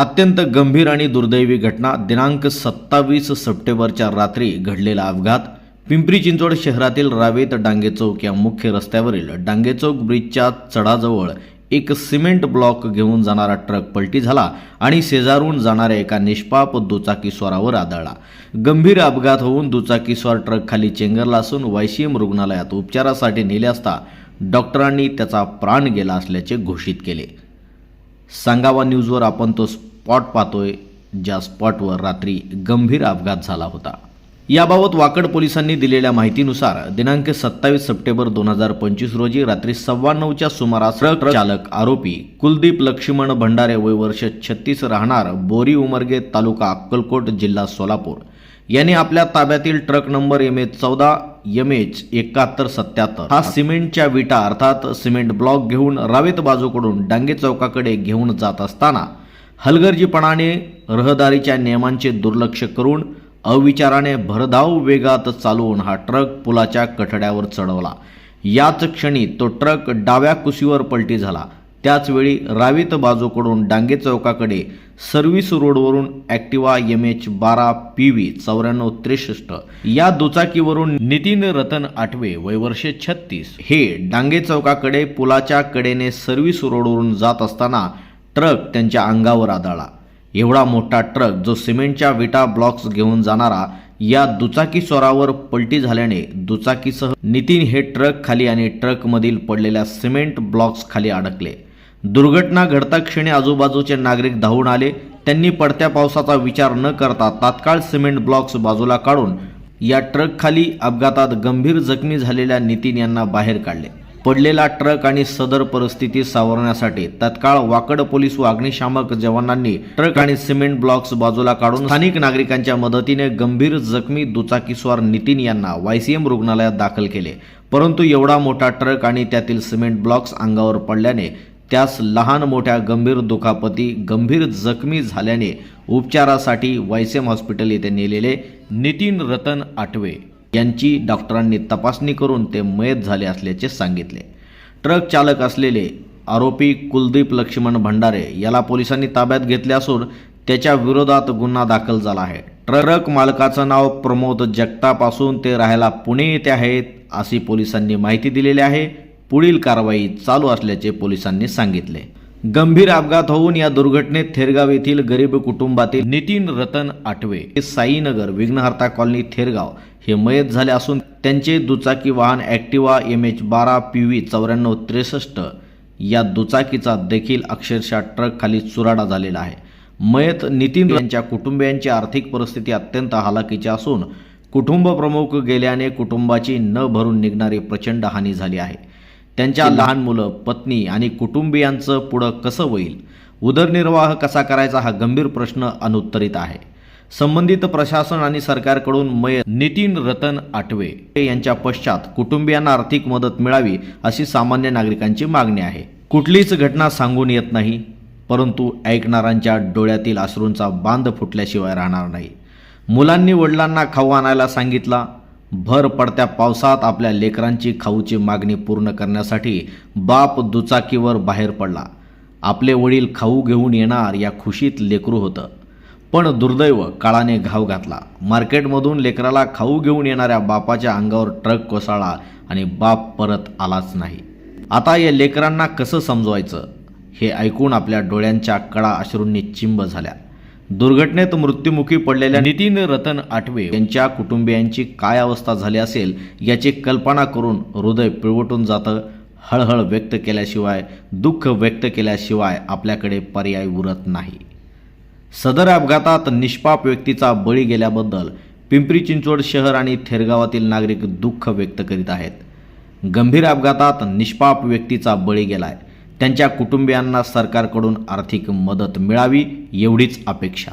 अत्यंत गंभीर आणि दुर्दैवी घटना दिनांक सत्तावीस सप्टेंबरच्या रात्री घडलेला अपघात. पिंपरी चिंचवड शहरातील रावेत डांगे चौक या मुख्य रस्त्यावरील डांगे चौक ब्रिजच्या चढाजवळ एक सिमेंट ब्लॉक घेऊन जाणारा ट्रक पलटी झाला आणि शेजारून जाणाऱ्या एका निष्पाप दुचाकीस्वारावर आदळला. गंभीर अपघात होऊन दुचाकीस्वार ट्रक खाली चेंगरला असून वायसीएम रुग्णालयात उपचारासाठी नेले असता डॉक्टरांनी त्याचा प्राण गेला असल्याचे घोषित केले. सांगावा न्यूजवर आपण तो स्पॉट पाहतोय ज्या स्पॉटवर रात्री गंभीर अपघात झाला होता. याबाबत वाकड पोलिसांनी दिलेल्या माहितीनुसार दिनांक सत्तावीस सप्टेंबर दोन हजार पंचवीस रोजी रात्री सव्वा नऊच्या सुमारास ट्रक चालक आरोपी कुलदीप लक्ष्मण भंडारे वय वर्ष छत्तीस राहणार बोरी उमरगे तालुका अक्कलकोट जिल्हा सोलापूर. यांनी आपल्या ताब्यातील ट्रक नंबर एम एच चौदा एम एच एकाहत्तर सत्याहत्तर हा सिमेंटच्या विटा अर्थात सिमेंट ब्लॉक घेऊन रावेत बाजूकडून डांगे चौकाकडे घेऊन जात असताना हलगर्जीपणाने रहदारीच्या नियमांचे दुर्लक्ष करून अविचाराने भरधाव वेगात चालवून हा ट्रक पुलाच्या कठड्यावर चढवला. याच क्षणी तो ट्रक डाव्या कुशीवर पलटी झाला. त्याचवेळी रावीत बाजूकडून डांगे चौकाकडे सर्व्हिस रोडवरून ॲक्टिवा एम एच बारा पी व्ही चौऱ्याण्णव त्रेसष्ट या दुचाकीवरून नितीन रतन आठवे वयवर्षे छत्तीस हे डांगे चौकाकडे पुलाच्या कडेने सर्व्हिस रोडवरून जात असताना ट्रक त्यांच्या अंगावर आदळला. एवढा मोठा ट्रक जो सिमेंटच्या विटा ब्लॉक्स घेऊन जाणारा या दुचाकी स्वरावर पलटी झाल्याने दुचाकीसह नितीन हे ट्रक खाली आणि ट्रकमधील पडलेल्या सिमेंट ब्लॉक्स खाली अडकले. दुर्घटना घडता क्षणी आजूबाजूचे नागरिक धावून आले. त्यांनी पडत्या पावसाचा विचार न करता तात्काळ सिमेंट ब्लॉक्स बाजूला काढून या ट्रकखाली अपघातात गंभीर जखमी झालेल्या नितीन यांना बाहेर काढले. पडलेला ट्रक आणि सदर परिस्थिती सावरण्यासाठी तत्काळ वाकड पोलीस व अग्निशामक जवानांनी ट्रक आणि सिमेंट ब्लॉक्स बाजूला काढून स्थानिक नागरिकांच्या मदतीने गंभीर जखमी दुचाकीस्वार नितीन यांना वायसीएम रुग्णालयात दाखल केले. परंतु एवढा मोठा ट्रक आणि त्यातील सिमेंट ब्लॉक्स अंगावर पडल्याने त्यास लहान मोठ्या गंभीर दुखापती गंभीर जखमी झाल्याने उपचारासाठी वायसीएम हॉस्पिटल येथे नेलेले नितीन रतन आठवे. यांची डॉक्टरांनी तपासणी करून ते मयत झाले असल्याचे सांगितले. ट्रक चालक असलेले आरोपी कुलदीप लक्ष्मण भंडारे याला पोलिसांनी ताब्यात घेतले असून त्याच्या विरोधात गुन्हा दाखल झाला आहे. ट्रक मालकाचं नाव प्रमोद जगताप असून ते राहायला पुणे येथे आहेत अशी पोलिसांनी माहिती दिलेली आहे. पुढील कारवाई चालू असल्याचे पोलिसांनी सांगितले. गंभीर अपघात होऊन या दुर्घटनेत थेरगाव येथील गरीब कुटुंबातील नितीन रतन आठवे हे साईनगर विघ्नहर्ता कॉलनी थेरगाव हे मयत झाले असून त्यांचे दुचाकी वाहन ॲक्टिवा एम एच बारा पी व्ही चौऱ्याण्णव त्रेसष्ट या दुचाकीचा देखील अक्षरशः ट्रक खाली चुराडा झालेला आहे. मयत नितीन यांच्या कुटुंबियांची आर्थिक परिस्थिती अत्यंत हालाकीची असून कुटुंब प्रमुख गेल्याने कुटुंबाची न भरून निघणारी प्रचंड हानी झाली आहे. त्यांच्या लहान मुलं पत्नी आणि कुटुंबियांचं पुढं कसं होईल? उदरनिर्वाह कसा करायचा हा गंभीर प्रश्न अनुत्तरित आहे. संबंधित प्रशासन आणि सरकारकडून मय. नितीन रतन आठवे यांच्या पश्चात कुटुंबियांना आर्थिक मदत मिळावी अशी सामान्य नागरिकांची मागणी आहे. कुठलीच घटना सांगून येत नाही परंतु ऐकणाऱ्यांच्या डोळ्यातील अश्रूंचा बांध फुटल्याशिवाय राहणार नाही. मुलांनी वडिलांना खाऊ आणायला सांगितला भर पडत्या पावसात आपल्या लेकरांची खाऊची मागणी पूर्ण करण्यासाठी बाप दुचाकीवर बाहेर पडला. आपले वडील खाऊ घेऊन येणार या खुशीत लेकरू होतं. पण दुर्दैव काळाने घाव घातला. मार्केटमधून लेकराला खाऊ घेऊन येणाऱ्या बापाच्या अंगावर ट्रक कोसळला आणि बाप परत आलाच नाही. आता या लेकरांना कसं समजवायचं? हे ऐकून आपल्या डोळ्यांच्या कळा अश्रूंनी चिंब झाल्या. दुर्घटनेत मृत्युमुखी पडलेल्या नितीन रतन आठवे यांच्या कुटुंबियांची काय अवस्था झाली असेल याची कल्पना करून हृदय पिळवटून जातं हळहळ व्यक्त केल्याशिवाय दुःख व्यक्त केल्याशिवाय आपल्याकडे पर्याय उरत नाही. सदर अपघातात निष्पाप व्यक्तीचा बळी गेल्याबद्दल पिंपरी चिंचवड शहर आणि थेरगावातील नागरिक दुःख व्यक्त करीत आहेत. गंभीर अपघातात निष्पाप व्यक्तीचा बळी गेलाय. त्यांच्या कुटुंबियांना सरकारकडून आर्थिक मदत मिळावी एवढीच अपेक्षा.